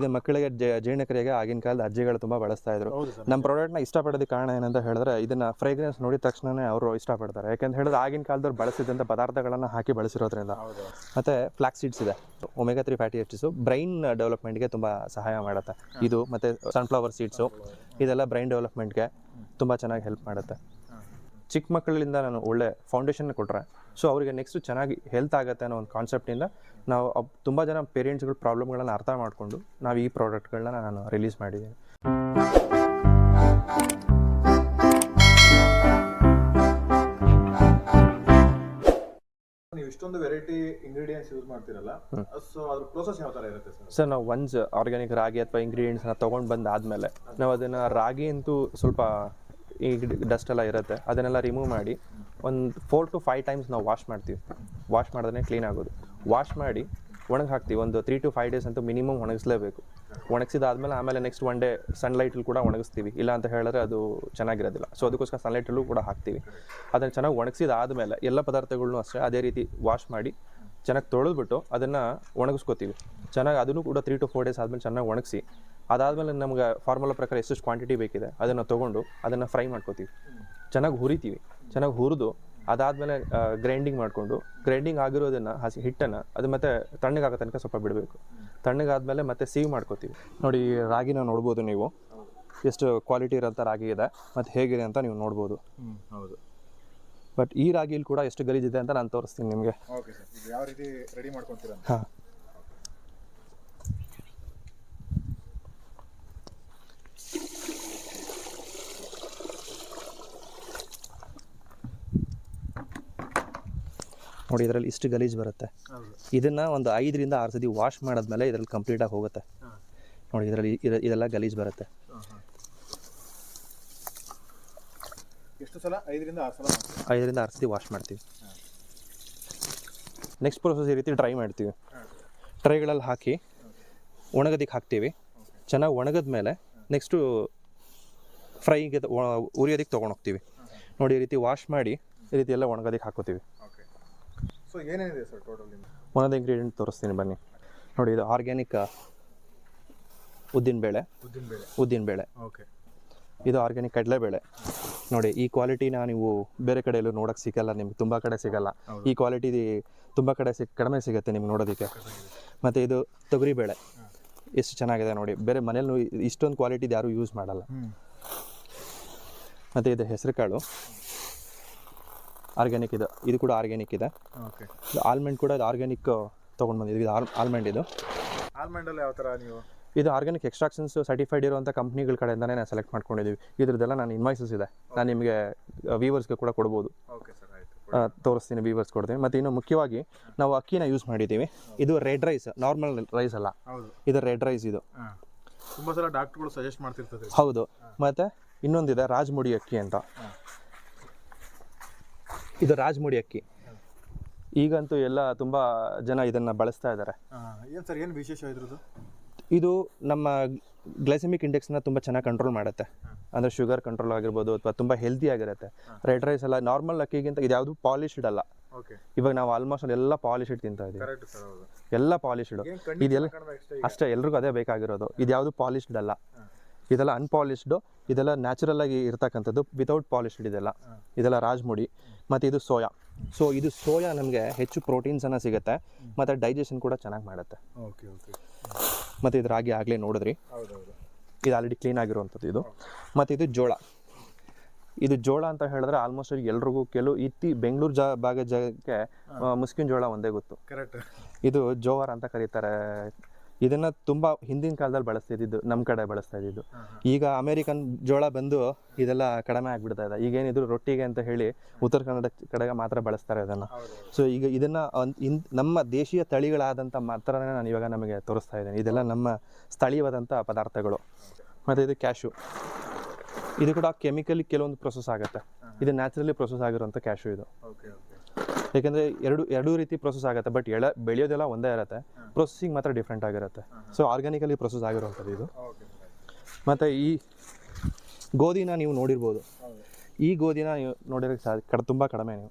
ಇದು ಮಕ್ಕಳಿಗೆ ಜೀರ್ಣಕ್ರಿಯೆಗೆ ಆಗಿನ ಕಾಲದ ಅಜ್ಜಿಗಳು ತುಂಬಾ ಬಳಸ್ತಾ ಇದ್ರು. ನಮ್ಮ ಪ್ರಾಡಕ್ಟ್ನ ಪ್ರಾಡಕ್ಟ್ನ ಇಷ್ಟಪಡೋದಕ್ಕೆ ಕಾರಣ ಏನಂತ ಹೇಳಿದ್ರೆ ಇದನ್ನ ಫ್ರೇಗ್ರೆನ್ಸ್ ನೋಡಿದ ತಕ್ಷಣನೇ ಅವರು ಇಷ್ಟಪಡ್ತಾರೆ. ಯಾಕಂತ ಹೇಳಿದ್ರೆ ಆಗಿನ ಕಾಲದವ್ರು ಬಳಸಿದಂತ ಪದಾರ್ಥಗಳನ್ನು ಹಾಕಿ ಬಳಸಿರೋದ್ರಿಂದ. ಮತ್ತೆ ಮತ್ತು ಫ್ಲಾಕ್ ಸೀಡ್ಸ್ ಇದೆ. Omega three fatty acids brain ಡೆವಲಪ್ಮೆಂಟ್ಗೆ ತುಂಬಾ ಸಹಾಯ ಮಾಡುತ್ತೆ. ಇದು ಮತ್ತೆ ಸನ್ಫ್ಲವರ್ ಸೀಡ್ಸು ಇದೆಲ್ಲ ಬ್ರೈನ್ ಡೆವಲಪ್ಮೆಂಟ್ಗೆ ತುಂಬಾ ಚೆನ್ನಾಗಿ ಹೆಲ್ಪ್ ಮಾಡುತ್ತೆ. ಚಿಕ್ಕ ಮಕ್ಕಳಿಂದ ನಾನು ಒಳ್ಳೆ ಫೌಂಡೇಶನ್ ಕೊಟ್ಟರೆ ಸೊ ಅವರಿಗೆ ನೆಕ್ಸ್ಟ್ ಚೆನ್ನಾಗಿ ಹೆಲ್ತ್ ಆಗುತ್ತೆ ಅನ್ನೋ ಒಂದು ಕಾನ್ಸೆಪ್ಟಿಂದ ನಾವು ತುಂಬ ಜನ ಪೇರೆಂಟ್ಸ್ಗಳ ಪ್ರಾಬ್ಲಮ್ಗಳನ್ನು ಅರ್ಥ ಮಾಡಿಕೊಂಡು ನಾವು ಈ ಪ್ರಾಡಕ್ಟ್ಗಳನ್ನ ನಾನು ರಿಲೀಸ್ ಮಾಡಿದ್ದೀನಿ. ಇಷ್ಟೊಂದು ವೆರೈಟಿ ಇಂಗ್ರೀಡಿಯೆಂಟ್ಸ್ ಯೂಸ್ ಮಾಡ್ತಿರಲ್ಲ ಸೊ ಅದ್ರ ಪ್ರೋಸೆಸ್ ಯಾವ ತರ ಇರುತ್ತೆ ಸರ್ ಸರ್ ನಾವು ಒನ್ಸ್ ಆರ್ಗ್ಯಾನಿಕ್ ರಾಗಿ ಅಥವಾ ಇಂಗ್ರೀಡಿಯೆಂಟ್ಸ್ನ ತೊಗೊಂಡು ಬಂದ ಆದ್ಮೇಲೆ ನಾವು ಅದನ್ನು ರಾಗಿ ಅಂತೂ ಸ್ವಲ್ಪ ಈ ಡಸ್ಟ್ ಎಲ್ಲ ಇರುತ್ತೆ ಅದನ್ನೆಲ್ಲ ರಿಮೂವ್ ಮಾಡಿ ಒಂದು ಫೋರ್ ಟು ಫೈವ್ ಟೈಮ್ಸ್ ನಾವು ವಾಶ್ ಮಾಡ್ತೀವಿ. ವಾಶ್ ಮಾಡಿದ್ರೆ ಕ್ಲೀನ್ ಆಗೋದು. ವಾಶ್ ಮಾಡಿ ಒಣಗಿ ಹಾಕ್ತೀವಿ. ಒಂದು ತ್ರೀ ಟು ಫೈವ್ ಡೇಸ್ ಅಂತೂ ಮಿನಿಮಮ್ ಒಣಗಿಸಲೇಬೇಕು. ಒಣಗಿಸಿದಾದ್ಮೇಲೆ ಆಮೇಲೆ ನೆಕ್ಸ್ಟ್ ಒನ್ ಡೇ ಸನ್ಲೈಟಲ್ಲಿ ಕೂಡ ಒಣಗಿಸ್ತೀವಿ. ಇಲ್ಲ ಅಂತ ಹೇಳಿದ್ರೆ ಅದು ಚೆನ್ನಾಗಿರೋದಿಲ್ಲ. ಸೊ ಅದಕ್ಕೋಸ್ಕರ ಸನ್ಲೈಟಲ್ಲೂ ಕೂಡ ಹಾಕ್ತೀವಿ. ಅದನ್ನು ಚೆನ್ನಾಗಿ ಒಣಗಿಸಿದಾದಮೇಲೆ ಎಲ್ಲ ಪದಾರ್ಥಗಳನ್ನೂ ಅಷ್ಟೇ ಅದೇ ರೀತಿ ವಾಶ್ ಮಾಡಿ ಚೆನ್ನಾಗಿ ತೊಳೆದ್ಬಿಟ್ಟು ಅದನ್ನು ಒಣಗಿಸ್ಕೋತೀವಿ. ಚೆನ್ನಾಗಿ ಅದನ್ನು ಕೂಡ ತ್ರೀ ಟು ಫೋರ್ ಡೇಸ್ ಆದಮೇಲೆ ಚೆನ್ನಾಗಿ ಒಣಗಿಸಿ ಅದಾದಮೇಲೆ ನಮ್ಗೆ ಫಾರ್ಮುಲಾ ಪ್ರಕಾರ ಎಷ್ಟು ಕ್ವಾಂಟಿಟಿ ಬೇಕಿದೆ ಅದನ್ನು ತೊಗೊಂಡು ಅದನ್ನು ಫ್ರೈ ಮಾಡ್ಕೋತೀವಿ. ಚೆನ್ನಾಗಿ ಹುರಿತೀವಿ. ಚೆನ್ನಾಗಿ ಹುರಿದು ಅದಾದಮೇಲೆ ಗ್ರೈಂಡಿಂಗ್ ಮಾಡಿಕೊಂಡು ಗ್ರೈಂಡಿಂಗ್ ಆಗಿರೋದನ್ನು ಹಸಿ ಹಿಟ್ಟನ್ನು ಅದು ಮತ್ತೆ ತಣ್ಣಗಾಗೋ ತನಕ ಸ್ವಲ್ಪ ಬಿಡಬೇಕು. ತಣ್ಣಗಾದ್ಮೇಲೆ ಮತ್ತೆ ಸೀವ್ ಮಾಡ್ಕೋತೀವಿ. ನೋಡಿ ಈ ರಾಗಿನ ನೋಡ್ಬೋದು ನೀವು. ಎಷ್ಟು ಕ್ವಾಲಿಟಿ ಇರೋಂಥ ರಾಗಿ ಇದೆ ಮತ್ತು ಹೇಗಿದೆ ಅಂತ ನೀವು ನೋಡ್ಬೋದು. ಹೌದು. ಬಟ್ ಈ ರಾಗಿಲಿ ಕೂಡ ಎಷ್ಟು ಗಲೀಜಿದೆ ಅಂತ ನಾನು ತೋರಿಸ್ತೀನಿ ನಿಮಗೆ. ಓಕೆ ಸರ್ ಇದು ಯಾವ ರೀತಿ ರೆಡಿ ಮಾಡ್ಕೊಂತೀರಾ ಹಾಂ. ನೋಡಿ ಇದರಲ್ಲಿ ಇಷ್ಟು ಗಲೀಜು ಬರುತ್ತೆ. ಇದನ್ನು ಒಂದು ಐದರಿಂದ ಆರು ಸತಿ ವಾಶ್ ಮಾಡಿದ್ಮೇಲೆ ಇದರಲ್ಲಿ ಕಂಪ್ಲೀಟಾಗಿ ಹೋಗುತ್ತೆ. ನೋಡಿ ಇದರಲ್ಲಿ ಇದ- ಇದೆಲ್ಲ ಗಲೀಜು ಬರುತ್ತೆ. ಎಷ್ಟು ಸಲ? ಐದರಿಂದ ಆರು ಸಲ ಮಾಡ್ತೀರಾ? ಐದರಿಂದ ಆರು ಸತಿ ವಾಶ್ ಮಾಡ್ತೀವಿ. ನೆಕ್ಸ್ಟ್ ಪ್ರೊಸೆಸ್ ಈ ರೀತಿ ಡ್ರೈ ಮಾಡ್ತೀವಿ. ಟ್ರೈಗಳಲ್ಲಿ ಹಾಕಿ ಒಣಗೋದಕ್ಕೆ ಹಾಕ್ತೀವಿ. ಚೆನ್ನಾಗಿ ಒಣಗಿದ ಮೇಲೆ ನೆಕ್ಸ್ಟು ಫ್ರೈಗೆ ಉರಿಯೋದಕ್ಕೆ ತೊಗೊಂಡೋಗ್ತೀವಿ. ನೋಡಿ ಈ ರೀತಿ ವಾಶ್ ಮಾಡಿ ಈ ರೀತಿ ಎಲ್ಲ ಒಣಗೋದಕ್ಕೆ ಹಾಕೋತೀವಿ ಸೊ ಏನೇನಿದೆ ಸರ್ ಟೋಟಲ್ ಒಂದೊಂದು ಇಂಗ್ರೀಡಿಯೆಂಟ್ ತೋರಿಸ್ತೀನಿ ಬನ್ನಿ. ನೋಡಿ ಇದು ಆರ್ಗ್ಯಾನಿಕ್ ಉದ್ದಿನಬೇಳೆ ಉದ್ದಿನಬೇಳೆ ಉದ್ದಿನಬೇಳೆ ಓಕೆ ಇದು ಆರ್ಗ್ಯಾನಿಕ್ ಕಡಲೆಬೇಳೆ. ನೋಡಿ ಈ ಕ್ವಾಲಿಟಿನ ನೀವು ಬೇರೆ ಕಡೆ ಎಲ್ಲೂ ನೋಡೋಕ್ಕೆ ಸಿಗಲ್ಲ ನಿಮ್ಗೆ ತುಂಬ ಕಡೆ ಸಿಗಲ್ಲ. ಈ ಕ್ವಾಲಿಟಿ ತುಂಬ ಕಡೆ ಸಿಕ್ ಕಡಿಮೆ ಸಿಗುತ್ತೆ ನಿಮ್ಗೆ ನೋಡೋದಕ್ಕೆ. ಮತ್ತು ಇದು ತೊಗರಿ ಬೇಳೆ. ಎಷ್ಟು ಚೆನ್ನಾಗಿದೆ ನೋಡಿ. ಬೇರೆ ಮನೇಲಿ ಇಷ್ಟೊಂದು ಕ್ವಾಲಿಟಿದು ಯಾರೂ ಯೂಸ್ ಮಾಡಲ್ಲ. ಮತ್ತು ಇದು ಹೆಸರು ಕಾಳು ಆರ್ಗ್ಯಾನಿಕ್ ಇದು. ಇದು ಕೂಡ ಆರ್ಗ್ಯಾನಿಕ್ ಇದೆ. ಓಕೆ. ಆಲ್ಮಂಡ್ ಕೂಡ ಇದು ಆರ್ಗ್ಯಾನಿಕ್ ತೊಗೊಂಡು ಬಂದಿದ್ವಿ ಇದು ಆಲ್ಮಂಡ್ ಇದು. ಆಲ್ಮಂಡಲ್ಲಿ ಯಾವ ಥರ ನೀವು? ಇದು ಆರ್ಗ್ಯಾನಿಕ್ ಎಕ್ಸ್ಟ್ರಾಕ್ಷನ್ಸ್ ಸರ್ಟಿಫೈಡ್ ಇರುವಂಥ ಕಂಪ್ನಿಗಳ ಕಡೆಯಿಂದನೇ ನಾನು ಸೆಲೆಕ್ಟ್ ಮಾಡ್ಕೊಂಡಿದ್ದೀವಿ ಇದ್ರದ್ದೆಲ್ಲ ನಾನು ಇನ್ವಾಯ್ಸಸ್ ಇದೆ. ನಾನು ನಿಮಗೆ ವೀವರ್ಸ್ಗೆ ಕೂಡ ಕೊಡ್ಬೋದು. ಓಕೆ ಸರ್ ತೋರಿಸ್ತೀನಿ ವೀವರ್ಸ್ ಕೊಡ್ತೀನಿ. ಮತ್ತು ಇನ್ನು ಮುಖ್ಯವಾಗಿ ನಾವು ಅಕ್ಕಿನ ಯೂಸ್ ಮಾಡಿದ್ದೀವಿ. ಇದು ರೆಡ್ ರೈಸ್ ನಾರ್ಮಲ್ ರೈಸ್ ಅಲ್ಲ. ಇದು ರೆಡ್ ರೈಸ್ ಇದು. ತುಂಬ ಸಲ ಡಾಕ್ಟ್ರುಗಳು ಸಜೆಸ್ಟ್ ಮಾಡ್ತಿರ್ತದೆ. ಹೌದು. ಮತ್ತು ಇನ್ನೊಂದಿದೆ ರಾಜ್ಮುಡಿ ಅಕ್ಕಿ ಅಂತ. ಇದು ರಾಜ್ಮುಡಿ ಅಕ್ಕಿ. ಈಗಂತೂ ಎಲ್ಲ ತುಂಬ ಜನ ಇದನ್ನು ಬಳಸ್ತಾ ಇದ್ದಾರೆ ಹಾಂ ಏನು ಸರ್ ಏನು ವಿಶೇಷ ಇದ್ರದ್ದು? ಇದು ನಮ್ಮ ಗ್ಲೈಸಮಿಕ್ ಇಂಡೆಕ್ಸ್ನ ತುಂಬ ಚೆನ್ನಾಗಿ ಕಂಟ್ರೋಲ್ ಮಾಡುತ್ತೆ. ಅಂದರೆ ಶುಗರ್ ಕಂಟ್ರೋಲ್ ಆಗಿರ್ಬೋದು ಅಥವಾ ತುಂಬ ಹೆಲ್ದಿ ಆಗಿರುತ್ತೆ. ರೆಡ್ ರೈಸ್ ಎಲ್ಲ ನಾರ್ಮಲ್ ಅಕ್ಕಿಗಿಂತ ಇದು ಯಾವುದು ಪಾಲಿಶ್ಡ್ ಅಲ್ಲ. ಇವಾಗ ನಾವು ಆಲ್ಮೋಸ್ಟ್ ಎಲ್ಲ ಪಾಲಿಶ್ಡ್ ತಿಂತಾ ಹೌದು. ಎಲ್ಲ ಪಾಲಿಶ್ಡ್ ಇದೆಲ್ಲ ಅಷ್ಟೇ ಅಷ್ಟೇ ಎಲ್ರಿಗೂ ಅದೇ ಬೇಕಾಗಿರೋದು. ಇದು ಯಾವುದು ಪಾಲಿಶ್ಡ್ ಅಲ್ಲ. ಇದೆಲ್ಲ ಅನ್ಪಾಲಿಶ್ಡ್ ಇದೆಲ್ಲ ನ್ಯಾಚುರಲ್ ಆಗಿ ಇರ್ತಕ್ಕಂಥದ್ದು ವಿತೌಟ್ ಪಾಲಿಶ್ಡ್ ಇದೆಲ್ಲ. ಇದೆಲ್ಲ ರಾಜ್ಮುಡಿ ಮತ್ತು ಇದು ಸೋಯಾ. ಸೊ ಇದು ಸೋಯಾ ನಮಗೆ ಹೆಚ್ಚು ಪ್ರೋಟೀನ್ಸನ್ನು ಸಿಗುತ್ತೆ ಮತ್ತು ಡೈಜೆಷನ್ ಕೂಡ ಚೆನ್ನಾಗಿ ಮಾಡುತ್ತೆ. ಓಕೆ ಓಕೆ ಮತ್ತು ಇದು ರಾಗಿ ಆಗಲೇ ನೋಡಿದ್ರಿ. ಇದು ಆಲ್ರೆಡಿ ಕ್ಲೀನ್ ಆಗಿರುವಂಥದ್ದು ಇದು. ಮತ್ತು ಇದು ಜೋಳ. ಇದು ಜೋಳ ಅಂತ ಹೇಳಿದ್ರೆ ಆಲ್ಮೋಸ್ಟ್ ಎಲ್ರಿಗೂ ಕೆಲವು ಇತ್ತಿ ಬೆಂಗಳೂರು ಜ ಭಾಗದ ಜಾಗಕ್ಕೆ ಮುಸ್ಕಿನ ಜೋಳ ಒಂದೇ ಗೊತ್ತು. ಕರೆಕ್ಟ್ ಇದು ಜೋವರ್ ಅಂತ ಕರೀತಾರೆ. ಇದನ್ನ ತುಂಬ ಹಿಂದಿನ ಕಾಲದಲ್ಲಿ ಬಳಸ್ತಿದ್ದು ನಮ್ಮ ಕಡೆ ಬಳಸ್ತಾ ಇದ್ದಿದ್ದು. ಈಗ ಅಮೇರಿಕನ್ ಜೋಳ ಬಂದು ಇದೆಲ್ಲ ಕಡಿಮೆ ಆಗಿಬಿಡ್ತಾ ಇದೆ. ಈಗ ಏನಿದ್ರು ರೊಟ್ಟಿಗೆ ಅಂತ ಹೇಳಿ ಉತ್ತರ ಕನ್ನಡ ಕಡೆಗೆ ಮಾತ್ರ ಬಳಸ್ತಾರೆ ಅದನ್ನ ಸೊ ಈಗ ಇದನ್ನ ನಮ್ಮ ದೇಶೀಯ ತಳಿಗಳಾದಂಥ ಮಾತ್ರ ನಾನು ಇವಾಗ ನಮಗೆ ತೋರಿಸ್ತಾ ಇದ್ದೇನೆ. ಇದೆಲ್ಲ ನಮ್ಮ ಸ್ಥಳೀಯವಾದಂಥ ಪದಾರ್ಥಗಳು. ಮತ್ತು ಇದು ಕ್ಯಾಶು ಇದು ಕೂಡ ಕೆಮಿಕಲಿ ಕೆಲವೊಂದು ಪ್ರೊಸೆಸ್ ಆಗುತ್ತೆ. ಇದು ನ್ಯಾಚುರಲಿ ಪ್ರೊಸೆಸ್ ಆಗಿರುವಂಥ ಕ್ಯಾಶು ಇದು. ಯಾಕೆಂದರೆ ಎರಡು ಎರಡೂ ರೀತಿ ಪ್ರೊಸೆಸ್ ಆಗುತ್ತೆ ಬಟ್ ಎಳೆ ಬೆಳೆಯೋದೆಲ್ಲ ಒಂದೇ ಇರುತ್ತೆ. ಪ್ರೊಸೆಸಿಂಗ್ ಮಾತ್ರ ಡಿಫ್ರೆಂಟ್ ಆಗಿರುತ್ತೆ. ಸೊ ಆರ್ಗ್ಯಾನಿಕಲಿ ಪ್ರೊಸೆಸ್ ಆಗಿರುವಂಥದ್ದು ಇದು. ಮತ್ತು ಈ ಗೋಧಿನ ನೀವು ನೋಡಿರ್ಬೋದು. ಈ ಗೋಧಿನ ನೀವು ನೋಡಿರೋಕ್ಕೆ ಸಾ ಕಡ ತುಂಬ ಕಡಿಮೆ ನೀವು.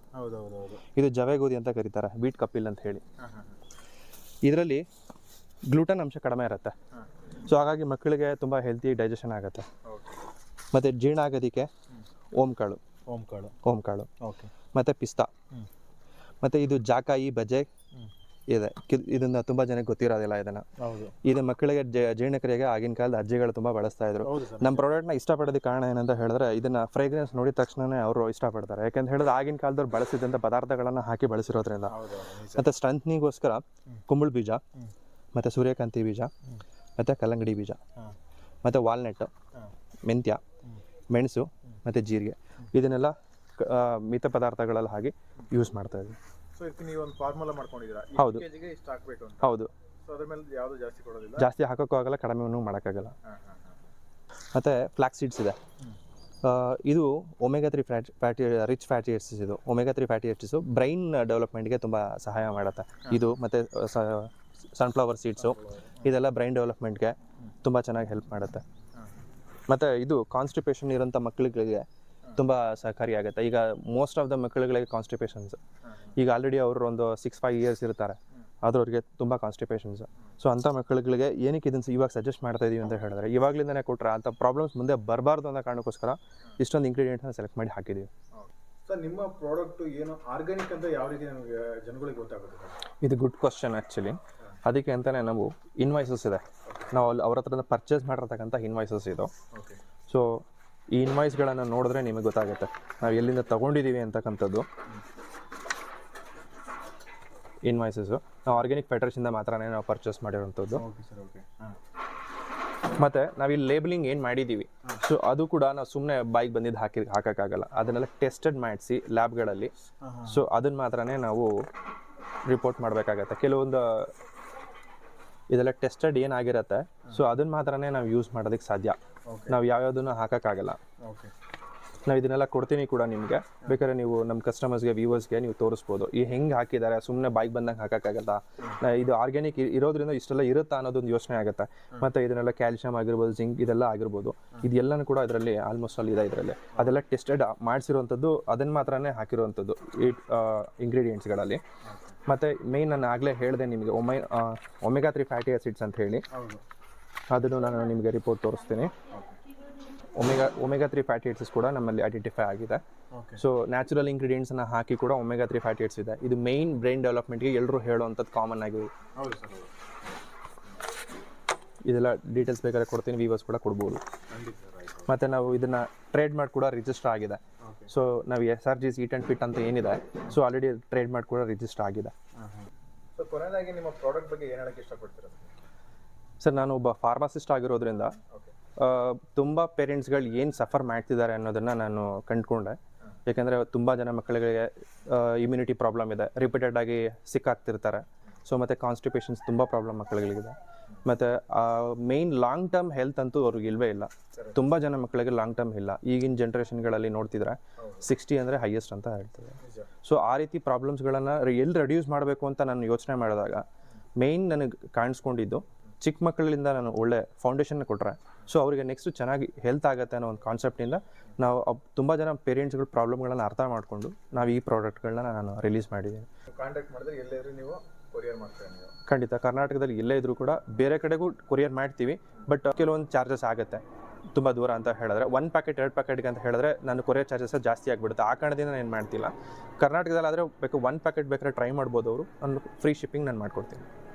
ಇದು ಜವೆ ಗೋಧಿ ಅಂತ ಕರೀತಾರೆ ಬೀಟ್ ಕಪಿಲ್ ಅಂತ ಹೇಳಿ. ಇದರಲ್ಲಿ ಗ್ಲೂಟನ್ ಅಂಶ ಕಡಿಮೆ ಇರುತ್ತೆ. ಸೊ ಹಾಗಾಗಿ ಮಕ್ಕಳಿಗೆ ತುಂಬ ಹೆಲ್ತಿ ಡೈಜೆಷನ್ ಆಗುತ್ತೆ. ಮತ್ತು ಜೀರ್ಣ ಆಗೋದಕ್ಕೆ ಓಮ್ ಕಾಳು ಓಂಕಾಳು. ಓಮ್ ಕಾಳು ಓಕೆ ಮತ್ತು ಪಿಸ್ತಾ. ಮತ್ತು ಇದು ಜಾಕಾಯಿ ಬಜೆ ಇದೆ. ಇದನ್ನ ತುಂಬಾ ಜನಕ್ಕೆ ಗೊತ್ತಿರೋದಿಲ್ಲ ಇದನ್ನ. ಇದು ಮಕ್ಕಳಿಗೆ ಜೀರ್ಣಕ್ರಿಯೆಗೆ ಆಗಿನ ಕಾಲದ ಅಜ್ಜಿಗಳು ತುಂಬಾ ಬಳಸ್ತಾ ಇದ್ರು. ನಮ್ಮ ಪ್ರಾಡಕ್ಟ್ನ ಇಷ್ಟಪಡೋದಕ್ಕೆ ಕಾರಣ ಏನಂತ ಹೇಳಿದ್ರೆ ಇದನ್ನ ಫ್ರೇಗ್ರೆನ್ಸ್ ನೋಡಿದ ತಕ್ಷಣನೇ ಅವರು ಇಷ್ಟಪಡ್ತಾರೆ. ಯಾಕಂತ ಹೇಳಿದ್ರೆ ಆಗಿನ ಕಾಲದವ್ರು ಬಳಸಿದಂಥ ಪದಾರ್ಥಗಳನ್ನು ಹಾಕಿ ಬಳಸಿರೋದ್ರಿಂದ. ಮತ್ತು ಸ್ಟ್ರೆಂತ್ನಿಗೋಸ್ಕರ ಕುಂಬಳ ಬೀಜ ಮತ್ತು ಸೂರ್ಯಕಾಂತಿ ಬೀಜ ಮತ್ತು ಕಲ್ಲಂಗಡಿ ಬೀಜ ಮತ್ತೆ ವಾಲ್ನಟ್ ಮೆಂತ್ಯ ಮೆಣಸು ಮತ್ತು ಜೀರಿಗೆ. ಇದನ್ನೆಲ್ಲ ಮಿತ ಪದಾರ್ಥಗಳಲ್ಲಿ ಹಾಗೆ ಯೂಸ್ ಮಾಡ್ತಾ ಇದ್ದೀವಿ ಸೊ ಇದಕ್ಕೆ ನೀವು ಒಂದು ಫಾರ್ಮುಲಾ ಮಾಡ್ಕೊಂಡಿದ್ದೀರಾ? ಹೌದು. ಕೆಜಿಗೆ ಇಷ್ಟು ಹಾಕಬೇಕು ಅಂತ. ಹೌದು. ಸೊ ಅದ್ರ ಮೇಲೆ ಯಾವುದು ಜಾಸ್ತಿ ಕೊಡೋದಿಲ್ಲ? ಜಾಸ್ತಿ ಹಾಕೋಕ್ಕೂ ಆಗಲ್ಲ ಕಡಿಮೆನೂ ಮಾಡೋಕ್ಕಾಗಲ್ಲ. ಮತ್ತು ಫ್ಲಾಕ್ ಸೀಡ್ಸ್ ಇದೆ. ಇದು omega three fat fatty rich fatty acids ಇದು. Omega three fatty acids brain ಡೆವಲಪ್ಮೆಂಟ್ಗೆ ತುಂಬ ಸಹಾಯ ಮಾಡುತ್ತೆ. ಇದು ಮತ್ತು ಸನ್ಫ್ಲವರ್ ಸೀಡ್ಸು ಇದೆಲ್ಲ ಬ್ರೈನ್ ಡೆವಲಪ್ಮೆಂಟ್ಗೆ ತುಂಬ ಚೆನ್ನಾಗಿ ಹೆಲ್ಪ್ ಮಾಡುತ್ತೆ. ಮತ್ತು ಇದು ಕಾನ್ಸ್ಟಿಪೇಷನ್ ಇರೋಂಥ ಮಕ್ಕಳುಗಳಿಗೆ ತುಂಬ ಸಹಕಾರಿಯಾಗುತ್ತೆ ಈಗ ಮೋಸ್ಟ್ ಆಫ್ ದ ಮಕ್ಕಳುಗಳಿಗೆ ಕಾನ್ಸ್ಟಿಪೇಷನ್ಸ್ ಈಗ ಆಲ್ರೆಡಿ ಅವರು ಒಂದು ಸಿಕ್ಸ್ ಫೈವ್ ಇಯರ್ಸ್ ಇರ್ತಾರೆ. ಆದರೂ ಅವರಿಗೆ ತುಂಬ ಕಾನ್ಸ್ಟಿಪೇಷನ್ಸ್ ಸೊ ಅಂಥ ಮಕ್ಕಳುಗಳಿಗೆ ಏನಕ್ಕೆ ಇದನ್ನು ಇವಾಗ ಸಜೆಸ್ಟ್ ಮಾಡ್ತಾ ಇದೀವಿ ಅಂತ ಹೇಳಿದ್ರೆ ಇವಾಗಲಿಂದನೇ ಕೊಟ್ಟರೆ ಅಂಥ ಪ್ರಾಬ್ಲಮ್ಸ್ ಮುಂದೆ ಬರಬಾರ್ದು ಅನ್ನೋ ಕಾರಣಕ್ಕೋಸ್ಕರ ಇಷ್ಟೊಂದು ಇಂಗ್ರೀಡಿಯೆಂಟ್ನ ಸೆಲೆಕ್ಟ್ ಮಾಡಿ ಹಾಕಿದ್ದೀವಿ ಸರ್ ನಿಮ್ಮ ಪ್ರಾಡಕ್ಟ್ ಏನು ಆರ್ಗ್ಯಾನಿಕ್ ಅಂತ ಯಾವ ರೀತಿ ನಮಗೆ ಜನಗಳಿಗೆ ಗೊತ್ತಾಗುತ್ತೆ? ಇದು ಗುಡ್ ಕ್ವಶನ್ ಆ್ಯಕ್ಚುಲಿ ಅದಕ್ಕೆ ಅಂತಲೇ ನಾವು ಇನ್ವಾಯ್ಸಸ್ ಇದೆ. ನಾವು ಅಲ್ಲಿ ಅವ್ರ ಹತ್ರ ಪರ್ಚೇಸ್ ಮಾಡಿರ್ತಕ್ಕಂಥ ಇನ್ವಾಯ್ಸಸ್ ಇದು. ಸೊ ಈ ಇನ್ವಾಯ್ಸ್ಗಳನ್ನು ನೋಡಿದ್ರೆ ನಿಮಗೆ ಗೊತ್ತಾಗುತ್ತೆ. ನಾವು ಎಲ್ಲಿಂದ ತೊಗೊಂಡಿದ್ದೀವಿ ಅಂತಕ್ಕಂಥದ್ದು. ಇನ್ವಾಯ್ಸಸ್ಸು. ನಾವು ಆರ್ಗ್ಯಾನಿಕ್ ಇಂದ ಮಾತ್ರನೇ ನಾವು ಪರ್ಚೇಸ್ ಮಾಡಿರೋಂಥದ್ದು ಮತ್ತು ನಾವು ಇಲ್ಲಿ ಲೇಬಲಿಂಗ್ ಏನು ಮಾಡಿದ್ದೀವಿ. ಸೊ ಅದು ಕೂಡ ನಾವು ಸುಮ್ಮನೆ ಬೈಕ್ ಬಂದಿದ್ದು ಹಾಕಿ ಹಾಕೋಕ್ಕಾಗಲ್ಲ. ಅದನ್ನೆಲ್ಲ ಟೆಸ್ಟೆಡ್ ಮಾಡಿಸಿ ಲ್ಯಾಬ್ಗಳಲ್ಲಿ. ಸೊ ಅದನ್ನ ಮಾತ್ರನೇ ನಾವು ರಿಪೋರ್ಟ್ ಮಾಡಬೇಕಾಗತ್ತೆ. ಕೆಲವೊಂದು ಇದೆಲ್ಲ ಟೆಸ್ಟೆಡ್ ಏನಾಗಿರುತ್ತೆ? ಸೊ ಅದನ್ನ ಮಾತ್ರನೇ ನಾವು ಯೂಸ್ ಮಾಡೋದಕ್ಕೆ ಸಾಧ್ಯ. ನಾವು ಯಾವ್ಯಾವುದನ್ನು ಹಾಕೋಕ್ಕಾಗಲ್ಲ. ನಾವು ಇದನ್ನೆಲ್ಲ ಕೊಡ್ತೀನಿ ಕೂಡ ನಿಮಗೆ. ಬೇಕಾದ್ರೆ ನೀವು ನಮ್ಮ ಕಸ್ಟಮರ್ಸ್ಗೆ ವ್ಯೂವರ್ಸ್ಗೆ ನೀವು ತೋರಿಸ್ಬೋದು. ಈ ಹೆಂಗೆ ಹಾಕಿದ್ದಾರೆ ಸುಮ್ಮನೆ ಬೈಕ್ ಬಂದಂಗೆ ಹಾಕೋಕ್ಕಾಗಲ್ಲ. ಇದು ಆರ್ಗ್ಯಾನಿಕ್ ಇರೋದ್ರಿಂದ ಇಷ್ಟೆಲ್ಲ ಇರುತ್ತಾ ಅನ್ನೋದೊಂದು ಯೋಚನೆ ಆಗುತ್ತೆ. ಮತ್ತು ಇದನ್ನೆಲ್ಲ ಕ್ಯಾಲ್ಶಿಯಂ ಆಗಿರ್ಬೋದು ಜಿಂಕ್ ಇದೆಲ್ಲ ಆಗಿರ್ಬೋದು. ಇದೆಲ್ಲನೂ ಕೂಡ ಇದರಲ್ಲಿ ಆಲ್ಮೋಸ್ಟ್ ಅಲ್ಲಿ ಇದೆ ಇದರಲ್ಲಿ. ಅದೆಲ್ಲ ಟೆಸ್ಟೆಡ್ ಮಾಡಿಸಿರುವಂಥದ್ದು ಅದನ್ನು ಮಾತ್ರನೇ ಹಾಕಿರುವಂಥದ್ದು ಈ ಇಂಗ್ರೀಡಿಯೆಂಟ್ಸ್ಗಳಲ್ಲಿ ಮತ್ತು ಮೇಯ್ನ್ ನಾನು ಆಗಲೇ ಹೇಳಿದೆ ನಿಮಗೆ ಒಮೆ ಒಮೆಗಾ ತ್ರೀ ಫ್ಯಾಟಿ ಆಸಿಡ್ಸ್ ಅಂತ ಹೇಳಿ. ಅದನ್ನು ನಾನು ನಿಮಗೆ ರಿಪೋರ್ಟ್ ತೋರಿಸ್ತೀನಿ. Omega omega three fatty acids ಕೂಡ ನಮ್ಮಲ್ಲಿ ಐಡೆಂಟಿಫೈ ಆಗಿದೆ. ಸೊ ನ್ಯಾಚುರಲ್ ಇಂಗ್ರೀಡಿಯೆಂಟ್ಸ್ನ ಹಾಕಿ ಕೂಡ ಒಮೆಗಾ ತ್ರೀ ಫ್ಯಾಟಿ ಆಸಿಡ್ಸ್ ಇದೆ. ಇದು ಮೈನ್ ಬ್ರೈನ್ ಡೆವಲಪ್ಮೆಂಟ್ಗೆ ಎಲ್ಲರೂ ಹೇಳುವಂಥದ್ದು ಕಾಮನ್ ಆಗಿ. ಹೌದು ಸರ್ ಹೌದು. ಇದೆಲ್ಲ ಡೀಟೇಲ್ಸ್ ಬೇಕಾದ್ರೆ ಕೊಡ್ತೀನಿ ವಿವರ್ಸ್ ಕೂಡ ಕೊಡ್ಬೋದು. ಮತ್ತು ನಾವು ಇದನ್ನು ಟ್ರೇಡ್ ಮಾಡಿ ಕೂಡ ರಿಜಿಸ್ಟರ್ ಆಗಿದೆ. ಸೊ ನಾವು S R G seat and fit ಅಂತ ಏನಿದೆ ಸೊ ಆಲ್ರೆಡಿ ಟ್ರೇಡ್ ಮಾಡಿ ಕೂಡ ರಿಜಿಸ್ಟರ್ ಆಗಿದೆ. ಸರ್ ಕೊನೆಯದಾಗಿ ನಿಮ್ಮ ಪ್ರಾಡಕ್ಟ್ ಬಗ್ಗೆ ಏನು ಹೇಳಕ್ಕೆ ಇಷ್ಟಪಡ್ತೀರಾ ಸರ್? ನಾನು ಒಬ್ಬ ಫಾರ್ಮಸಿಸ್ಟ್ ಆಗಿರೋದ್ರಿಂದ ತುಂಬ ಪೇರೆಂಟ್ಸ್ಗಳು ಏನು ಸಫರ್ ಮಾಡ್ತಿದ್ದಾರೆ ಅನ್ನೋದನ್ನು ನಾನು ಕಂಡುಕೊಂಡೆ. ಯಾಕೆಂದರೆ ತುಂಬ ಜನ ಮಕ್ಕಳಿಗೆ ಇಮ್ಯುನಿಟಿ ಪ್ರಾಬ್ಲಮ್ ಇದೆ. ರಿಪೀಟೆಡ್ ಆಗಿ ಸಿಕ್ಕಾಗ್ತಿರ್ತಾರೆ ಸೊ ಮತ್ತು ಕಾನ್ಸ್ಟಿಪೇಷನ್ಸ್ ತುಂಬ ಪ್ರಾಬ್ಲಮ್ ಮಕ್ಕಳುಗಳಿಗಿದೆ ಮತ್ತು ಮೇಯ್ನ್ ಲಾಂಗ್ ಟರ್ಮ್ ಹೆಲ್ತ್ ಅಂತೂ ಅವ್ರಿಗೆ ಇಲ್ವೇ ಇಲ್ಲ. ತುಂಬ ಜನ ಮಕ್ಕಳಿಗೆ ಲಾಂಗ್ ಟರ್ಮ್ ಇಲ್ಲ. ಈಗಿನ ಜನ್ರೇಷನ್ಗಳಲ್ಲಿ ನೋಡ್ತಿದ್ರೆ ಸಿಕ್ಸ್ಟಿ ಅಂದರೆ ಹೈಯೆಸ್ಟ್ ಅಂತ ಹೇಳ್ತಾರೆ. ಸೊ ಆ ರೀತಿ ಪ್ರಾಬ್ಲಮ್ಸ್ಗಳನ್ನು ಎಲ್ಲಿ ರೆಡ್ಯೂಸ್ ಮಾಡಬೇಕು ಅಂತ ನಾನು ಯೋಚನೆ ಮಾಡಿದಾಗ ಮೇಯ್ನ್ ನನಗೆ ಕಾಣಿಸ್ಕೊಂಡಿದ್ದು ಚಿಕ್ಕ ಮಕ್ಕಳಿಂದ ನಾನು ಒಳ್ಳೆ ಫೌಂಡೇಶನ್ ಕೊಟ್ಟರೆ ಸೊ ಅವರಿಗೆ ನೆಕ್ಸ್ಟ್ ಚೆನ್ನಾಗಿ ಹೆಲ್ತ್ ಆಗುತ್ತೆ ಅನ್ನೋ ಒಂದು ಕಾನ್ಸೆಪ್ಟಿಂದ ನಾವು ತುಂಬ ಜನ ಪೇರೆಂಟ್ಸ್ಗಳ ಪ್ರಾಬ್ಲಮ್ಗಳನ್ನು ಅರ್ಥ ಮಾಡಿಕೊಂಡು ನಾವು ಈ ಪ್ರಾಡಕ್ಟ್ಗಳನ್ನ ನಾನು ರಿಲೀಸ್ ಮಾಡಿದ್ದೀನಿ. ಕಾಂಟ್ಯಾಕ್ಟ್ ಮಾಡಿದ್ರೆ ನೀವು ಖಂಡಿತ. ಕರ್ನಾಟಕದಲ್ಲಿ ಇಲ್ಲೇ ಇದ್ರೂ ಕೂಡ ಬೇರೆ ಕಡೆಗೂ ಕೊರಿಯರ್ ಮಾಡ್ತೀವಿ, ಬಟ್ ಕೆಲವೊಂದು ಚಾರ್ಜಸ್ ಆಗುತ್ತೆ. ತುಂಬ ದೂರ ಅಂತ ಹೇಳಿದ್ರೆ. ಒನ್ ಪ್ಯಾಕೆಟ್ ಎರಡು ಪ್ಯಾಕೆಟ್ಗೆ ಅಂತ ಹೇಳಿದ್ರೆ ನಾನು ಕೊರಿಯರ್ ಚಾರ್ಜಸ್ ಜಾಸ್ತಿ ಆಗಿಬಿಡುತ್ತೆ. ಆ ಕಾರಣದಿಂದ ನಾನು ಏನು ಮಾಡ್ತಿಲ್ಲ. ಕರ್ನಾಟಕದಲ್ಲಿ ಆದರೆ ಬೇಕು ಒನ್ ಪ್ಯಾಕೆಟ್ ಬೇಕಾದ್ರೆ ಟ್ರೈ ಮಾಡ್ಬೋದು ಅವರು. ನಾನು ಫ್ರೀ ಶಿಪ್ಪಿಂಗ್ ನಾನು ಮಾಡ್ಕೊಡ್ತೀನಿ.